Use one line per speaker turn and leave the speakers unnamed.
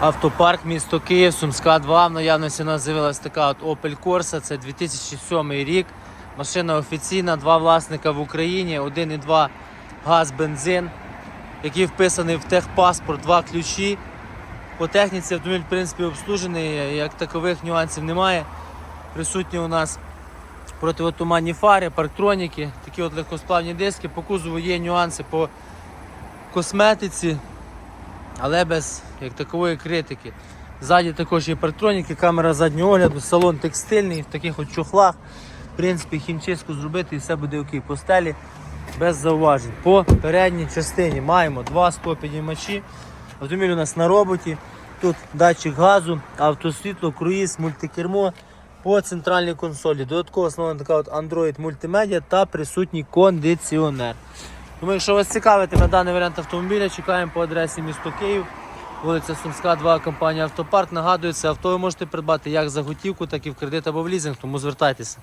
Автопарк місто Київ, Сумська 2. В наявності у з'явилася така от Opel Corsa, це 2007 рік. Машина офіційна, два власника в Україні, 1,2 газ, бензин, який вписаний в техпаспорт, два ключі. По техніці автомобіль в принципі обслужений, як такових нюансів немає. Присутні у нас противотуманні фари, парктроніки, такі от легкосплавні диски. По кузову є нюанси по косметиці, але без як такової критики. Ззаді також є парктроніки, камера заднього огляду, салон текстильний в таких от чохлах. В принципі, хімчистку зробити і все буде окей. По стелі без зауважень. По передній частині маємо два стопідіймачі. Автомобіль у нас на роботі. Тут датчик газу, автосвітло, круїз, мультикермо по центральній консолі. Додатково основна така от Android мультимедіа та присутній кондиціонер. Тому, якщо вас цікавитиме даний варіант автомобіля, чекаємо по адресі місто Київ, вулиця Сумська, 2, компанія Автопарк. Нагадую, це авто ви можете придбати як за готівку, так і в кредит або в лізинг, тому звертайтеся.